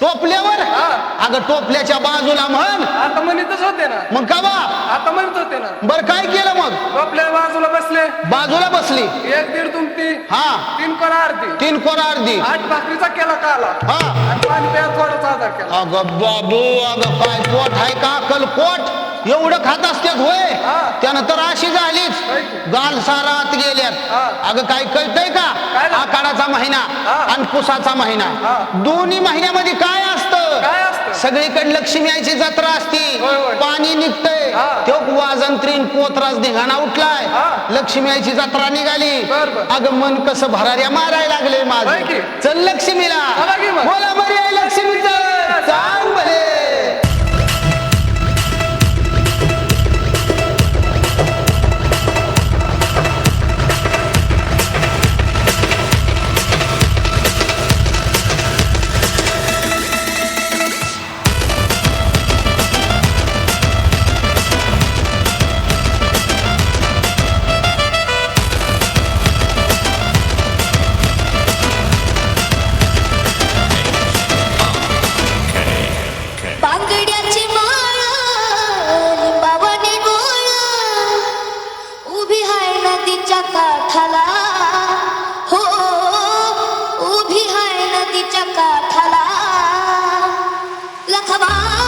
टोपल्यावर. अगं टोपल्याच्या बाजूला म्हण. आता म्हणतच होते ना. मग का बा? आता म्हणत होते ना. बर काय केलं मग? टोपल्या बाजूला बसले. बाजूला बसली. एक दीड तुमती हा. तीन कोण अर्धी. तीन कोरा अर्धी. आठ भाकरीचा केला काला हा. आणि पाणी प्या आधार केला. अगं बाबू अगं काय पोट आहे का? अकल पोट? एवढं खात असतात होय हा. त्यानं तर अशी झालीच. गाल सारात गेल्यात. अगं काय कळतंय का? आखाडाचा महिना. आणि पुसाचा महिना. दोन्ही महिन्यामध्ये काय असतं काय असतं? सगळीकडे लक्ष्मी यायची जत्रा असती. पाणी निघतंय. तो वाजन त्रीन पोतराज धिंगाणा उठलाय. लक्ष्मी यायची जत्रा निघाली. अगं मन कसं भराऱ्या मारायला लागले माझं? चल लक्ष्मीला नदीच्या काठाला. हो उभी हाय नदीच्या काठाला. लखवा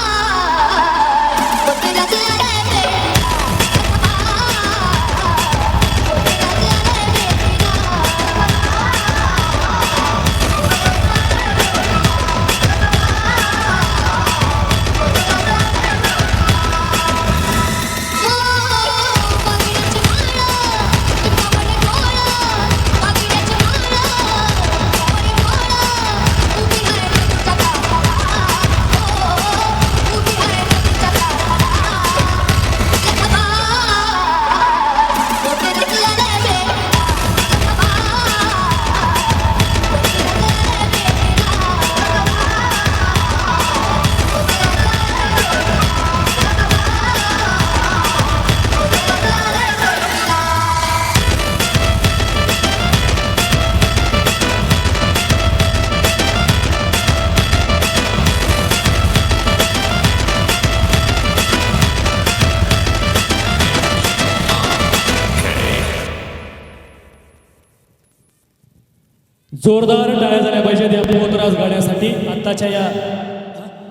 जोरदार टाळ्या झाल्या पाहिजेत या पोतराज गाण्यासाठी आत्ताच्या या